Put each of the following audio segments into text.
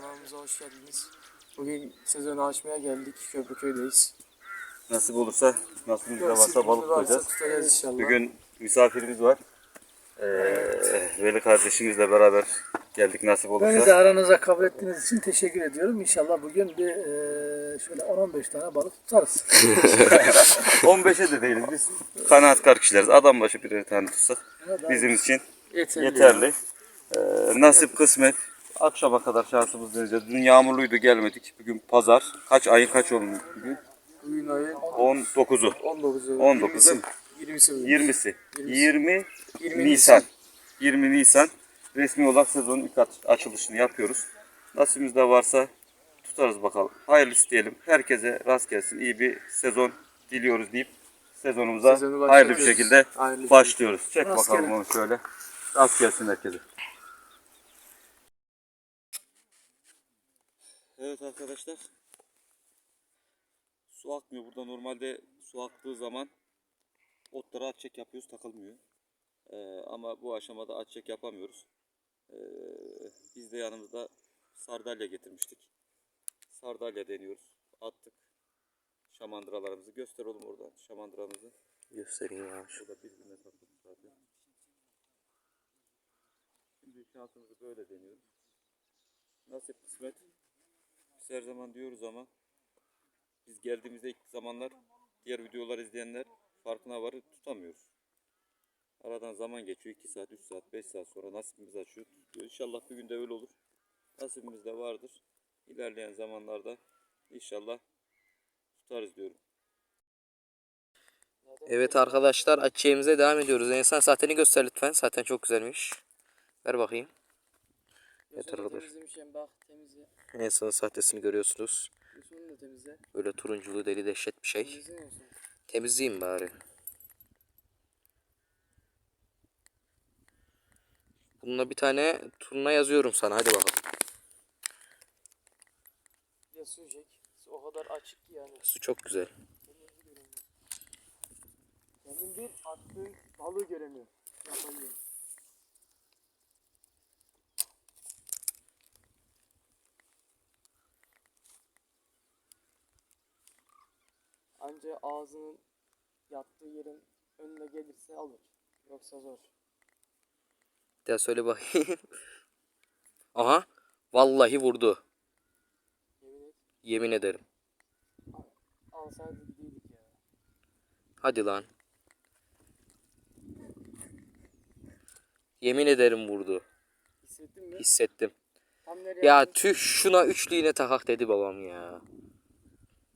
Kanalımıza hoş geldiniz. Bugün sezonu açmaya geldik. Köprüköy'deyiz. Nasip olursa varsa Nasibimiz balık varsa tutacağız. tutacağız inşallah. Bugün misafirimiz var. Ee, Veli kardeşimizle beraber geldik nasip Beni de olursa. aranıza kabul ettiğiniz için teşekkür ediyorum. İnşallah bugün bir e, şöyle 10-15 tane balık tutarız. 15'e de değiliz biz. Kanaatkar kişileriz. Adam başı birer tane tutsak bizim için yeterli. yeterli. Ee, nasip kısmet. Akşama kadar şansımız deneyeceğiz. Dün yağmurluydu gelmedik. Bugün pazar. Kaç ayın kaç oldu bugün? Bugün ayın 19'u. 19'u. 19'u. 20'si bugün. 20'si. 20, 20 Nisan. 20 Nisan resmi olarak sezonun ilk aç- açılışını yapıyoruz. Nasibimizde varsa tutarız bakalım. Hayırlısı diyelim. Herkese rast gelsin. İyi bir sezon diliyoruz deyip sezonumuza Sezonu hayırlı bir şekilde Hayırlı başlıyoruz. Çek Rast bakalım gelin. onu şöyle. Rast gelsin herkese. Evet arkadaşlar. Su akmıyor. Burada normalde su aktığı zaman otlara at çek yapıyoruz takılmıyor. Ee, ama bu aşamada at çek yapamıyoruz. Ee, biz de yanımızda sardalya getirmiştik. Sardalya deniyoruz. Attık. Şamandıralarımızı göster oğlum oradan şamandıramızı. Göstereyim abi. O da birbirine takıldı zaten. Şimdi şansımızı böyle deniyoruz. Nasip kısmet. Biz her zaman diyoruz ama biz geldiğimizde ilk zamanlar diğer videolar izleyenler farkına varır tutamıyoruz. Aradan zaman geçiyor. 2 saat, 3 saat, 5 saat sonra nasibimiz açıyor. tutuyor. İnşallah bir gün de öyle olur. Nasibimiz de vardır. İlerleyen zamanlarda inşallah tutarız diyorum. Evet arkadaşlar açığımıza devam ediyoruz. Ensan saatini göster lütfen. Zaten çok güzelmiş. Ver bakayım. Temizlemişim bak. Ensa'nın sahtesini görüyorsunuz. Yosunu da temizle. Böyle turunculu deli dehşet bir şey. Temizleyeyim bari. Bununla bir tane turna yazıyorum sana. Hadi bakalım. Su o kadar açık ki yani. Su çok güzel. Kendin bir attığın balığı göremiyor. Yapamıyor. Anca ağzının yattığı yerin önüne gelirse alır. Yoksa zor. Bir daha söyle bakayım. Aha. Vallahi vurdu. Yemin et. Yemin ederim. Alsaydı gidiydik ya. Hadi lan. Yemin ederim vurdu. Hissettin mi? Hissettim. Tam nereye Ya attın? tüh şuna üçlüğüne takak dedi babam ya.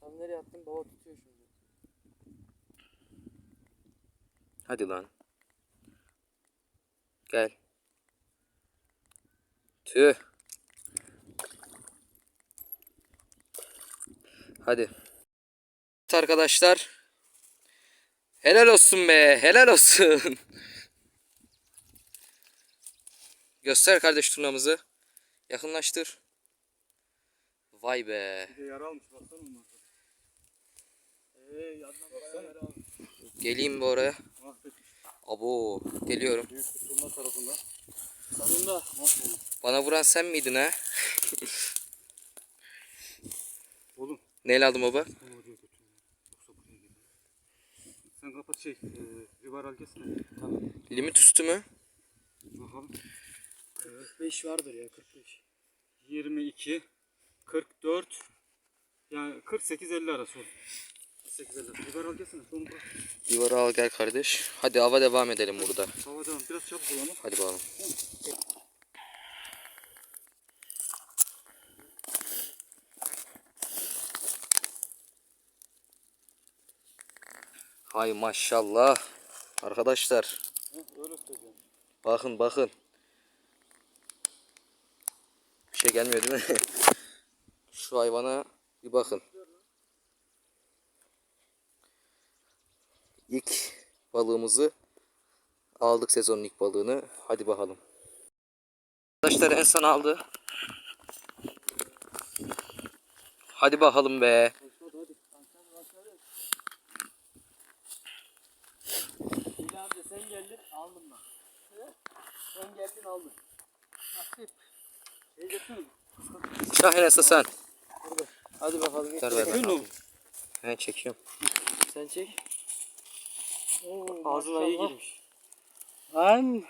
Tam nereye attın baba tutuyor şimdi. Hadi lan. Gel. Tüh. Hadi. Arkadaşlar. Helal olsun be. Helal olsun. Göster kardeş turnamızı. Yakınlaştır. Vay be. Bir de yara almış baksana onlar. Eee yandan almış. Geleyim bir oraya. Abo. Geliyorum. Büyük tarafında. Sonunda. Bana vuran sen miydin ha? Oğlum. Neyle aldın baba? Sen kapat şey. E, rivar al kesme. Limit üstü mü? Bakalım. 45 vardır ya 45. 22, 44, yani 48-50 arası olur. 48-50. Rivar al bırak. Divara al gel kardeş. Hadi hava devam edelim burada. Hava devam. Biraz çabuk ol ama. Hadi bakalım. Hay maşallah. Arkadaşlar Öyle bakın bakın. Bir şey gelmiyor değil mi? Şu hayvana bir bakın. İlk balığımızı aldık sezonun ilk balığını. Hadi bakalım. Arkadaşlar en son aldı. Hadi bakalım be. İlhan amca sen geldin aldım ben. Sen geldin aldın. Nasip. Şey getirin. Şahin esas sen. Hadi bakalım. Ver, ver. Ben çekiyorum. Sen çek. Oo, Ağzına iyi maşallah. girmiş. Lan.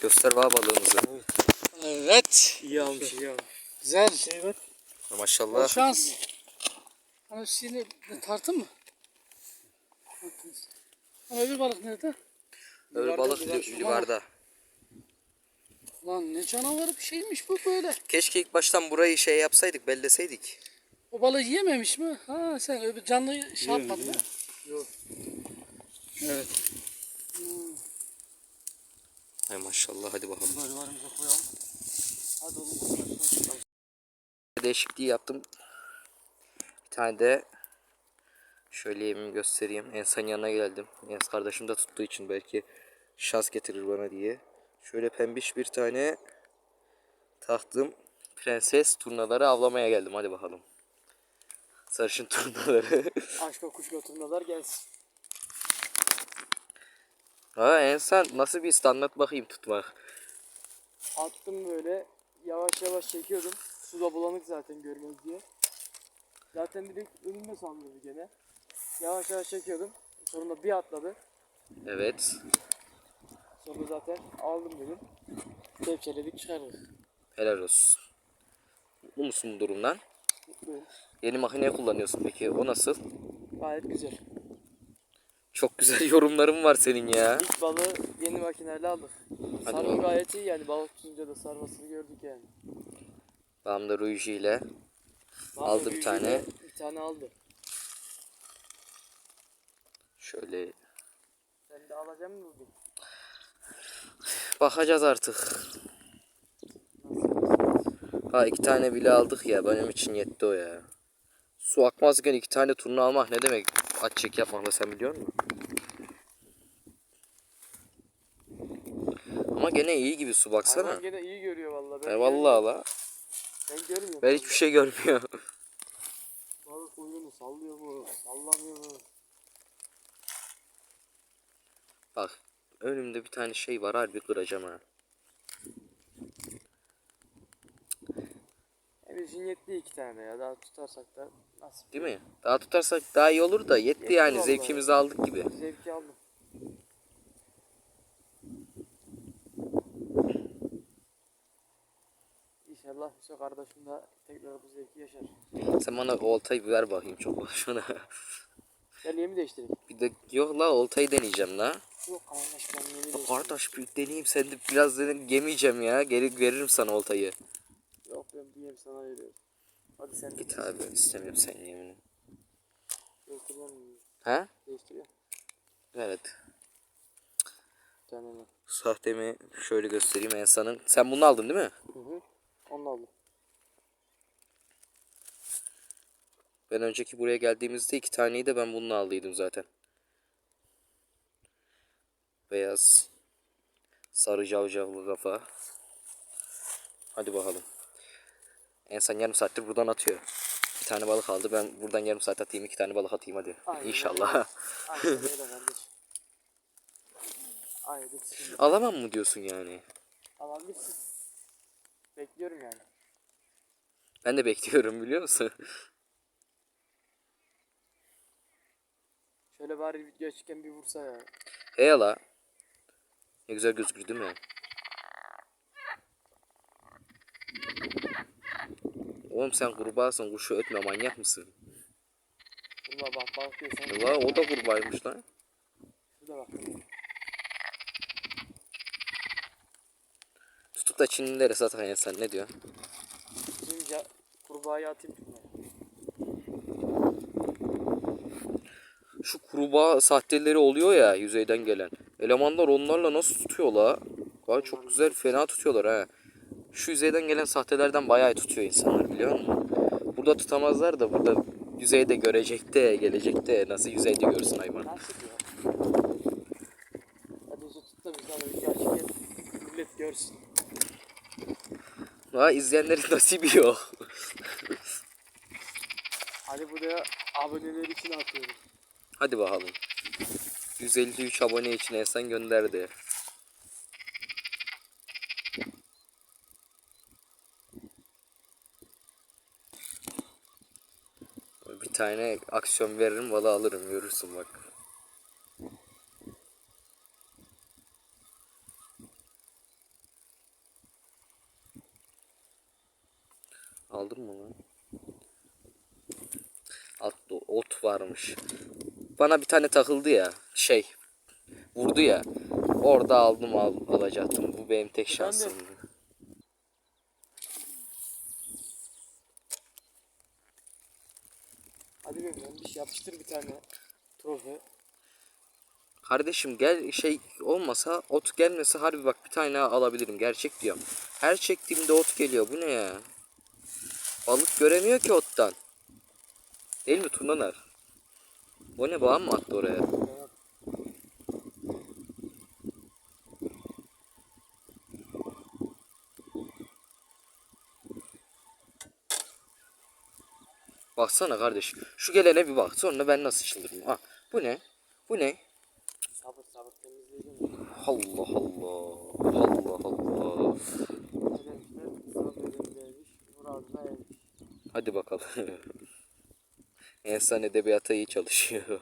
Göster bana balığımızı. Evet. İyi almış iyi almış. Güzel. Evet. Maşallah. Bol şans. Hani şimdi tartın mı? Hani öbür balık nerede? Öbür balık yuvarda. Lan ne canavar bir şeymiş bu böyle. Keşke ilk baştan burayı şey yapsaydık, belleseydik. O balığı yiyememiş mi? Ha sen öbür canlıyı şey yapmadın Evet. Hay maşallah hadi bakalım. Barbarımıza koyalım. Hadi oğlum. Değişikliği yaptım. Bir tane de şöyle yemimi göstereyim. Ensar'ın yanına geldim. Ens kardeşim de tuttuğu için belki şans getirir bana diye. Şöyle pembiş bir tane taktım. Prenses turnaları avlamaya geldim. Hadi bakalım. Sarışın turnaları. Aşk o kuş götürmeler gelsin. ha Ensar nasıl bir? Anlat bakayım tutmak. Attım böyle. Yavaş yavaş çekiyordum. Su da bulanık zaten görmez diye. Zaten direkt önüme saldırdı gene. Yavaş yavaş çekiyordum. Sonra bir atladı. Evet. Sonra zaten aldım dedim. Kepçeledik çıkardık. Helal olsun. Mutlu musun bu durumdan? Yeni makine kullanıyorsun peki. O nasıl? Gayet güzel. Çok güzel yorumlarım var senin ya. İlk balığı yeni makineyle aldık. Hadi Sarma bakalım. gayet iyi yani balık tutunca da sarmasını gördük yani. Babam da Ruiji ile Vallahi Aldı bir tane. Bir tane aldı. şöyle Sen de alacak mısın bugün? bakacağız artık. Ha iki tane bile aldık ya benim için yetti o ya. Su akmazken iki tane turna almak ne demek? Aç çek yapmakla sen biliyor musun? Ama gene iyi gibi su baksana. Hayvan gene iyi görüyor vallahi. Ben E vallahi la. Ben görmüyorum. Ben hiçbir şey görmüyorum. Balık kuyruğunu sallıyor mu? Sallamıyor mu? Bak önümde bir tane şey var harbi kıracağım ha. Hepimizin yetti iki tane ya. Daha tutarsak da nasip. Değil mi? Daha tutarsak daha iyi olur da yetti Yetti yani zevkimizi aldık gibi. Zevki aldım. İnşallah Hüso kardeşim de tekrar bu zevki yaşar. Sen bana oltayı ver bakayım çok boşuna. Gel yemi değiştireyim. bir de yok la oltayı deneyeceğim la. Yok kardeş ben yemi değiştireyim. kardeş bir deneyeyim sen de biraz dedim yemeyeceğim ya. Geri veririm sana oltayı. Yem sana veriyorum. Hadi sen de Git abi istemiyorum senin yemini. değiştireceğim mi? Ha? Değiştiriyorum. Evet. Var. Sahtemi şöyle göstereyim Ensa'nın. Sen bunu aldın değil mi? Hı hı. Onu aldım. Ben önceki buraya geldiğimizde iki taneyi de ben bununla aldıydım zaten. Beyaz. Sarı cavcavlı kafa. Hadi bakalım. Ensan yarım saattir buradan atıyor. Bir tane balık aldı. Ben buradan yarım saat atayım. iki tane balık atayım hadi. Aynen İnşallah. Aynen öyle kardeş. Aynen şimdi Alamam mı diyorsun yani? alabilirsin. Bekliyorum yani. Ben de bekliyorum biliyor musun? Şöyle bari video açıkken bir vursa ya. Hey ala. Ne güzel gözükür değil mi? Oğlum sen kurbağasın kuşu ötme manyak mısın? Vurma bak balık diyorsan. La o da kurbağaymış lan. Şurada bak. Tutup da Çinlilere satan sen ne diyor? Ca- kurbağayı atayım. Şu kurbağa sahteleri oluyor ya yüzeyden gelen. Elemanlar onlarla nasıl tutuyor la? Vay çok güzel fena tutuyorlar ha. Şu yüzeyden gelen sahtelerden bayağı tutuyor insanlar biliyor musun? Burada tutamazlar da burada yüzeyde görecekte gelecekte nasıl yüzeyde görsün hayvan. Hadi tut da biz açıkken millet görsün. Ha izleyenlerin nasibi yok. Hadi buraya aboneler için atıyorum. Hadi bakalım. 153 abone için Esen gönderdi. Tane aksiyon veririm valla alırım görürsün bak. Aldın mı lan? Altta ot varmış. Bana bir tane takıldı ya. Şey. Vurdu ya. Orada aldım al, alacaktım. Bu benim tek şansım. Hadi be bir şey yapıştır bir tane trofe. Kardeşim gel şey olmasa ot gelmese harbi bak bir tane daha alabilirim. Gerçek diyorum. Her çektiğimde ot geliyor. Bu ne ya? Balık göremiyor ki ottan. Değil mi Tunaner? O ne bağım mı attı oraya? Baksana kardeş. Şu gelene bir bak. Sonra ben nasıl çıldırırım. Ha, bu ne? Bu ne? Sabır sabır temizleyeceğim. Allah Allah. Allah Allah. Hadi bakalım. İnsan edebiyata iyi çalışıyor.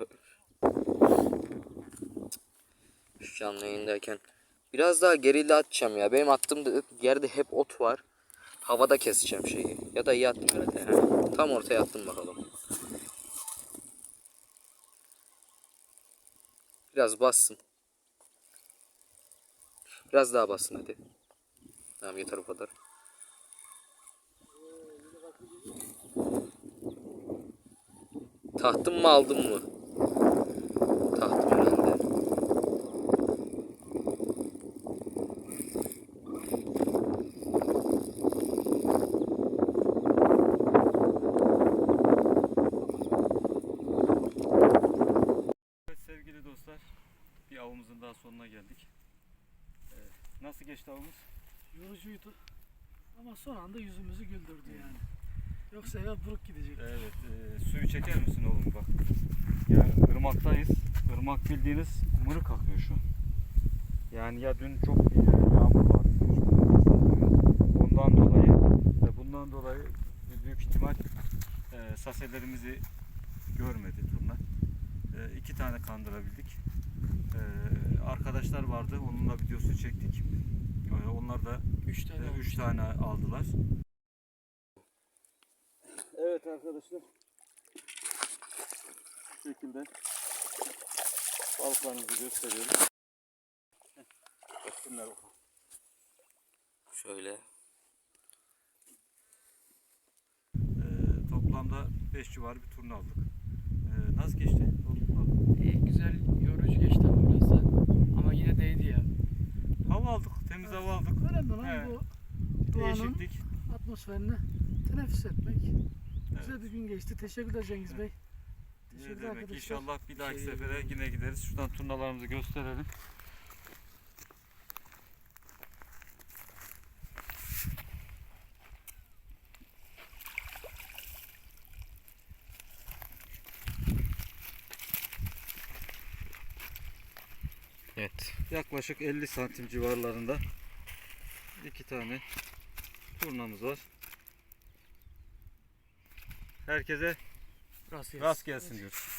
Şu canlı yayındayken biraz daha geride atacağım ya. Benim attığım yerde hep ot var. Havada keseceğim şeyi. Ya da iyi attım herhalde. Tam ortaya attım bakalım. Biraz bassın. Biraz daha bassın hadi. Tamam yeter o kadar. Tahtım mı aldım mı? Tahtım herhalde. Evet sevgili dostlar, bir avımızın daha sonuna geldik. Nasıl geçti avımız? Yorucuydu. Ama son anda yüzümüzü güldürdü yani. Yoksa eve buruk gidecek. Evet, e, suyu çeker misin oğlum bak. Yani ırmaktayız. Irmak bildiğiniz mırık akıyor şu an. Yani ya dün çok yağmur vardı. Ondan dolayı ve bundan dolayı büyük ihtimal e, saselerimizi görmedi turna. E, iki tane kandırabildik. E, arkadaşlar vardı. Onunla videosu çektik. E, onlar da 3 tane e, üç tane aldılar. Evet arkadaşlar. Bu şekilde balıklarımızı gösteriyorum. Görsünler bakalım. Şöyle. Ee, toplamda 5 civarı bir turna aldık. Ee, nasıl geçti? İyi güzel yorucu geçti ama biraz da. Ama yine değdi ya. Hava aldık, temiz hava aldık. Önemli olan He. bu doğanın Değişiklik. atmosferini teneffüs etmek. Güzel Evet. bir gün geçti. Teşekkürler Cengiz Bey. Ne Teşekkürler demek? arkadaşlar. İnşallah bir dahaki Şey- sefere yine gideriz. Şuradan turnalarımızı gösterelim. Evet. Yaklaşık 50 santim civarlarında iki tane turnamız var. Herkese Rast rast gelsin diyoruz.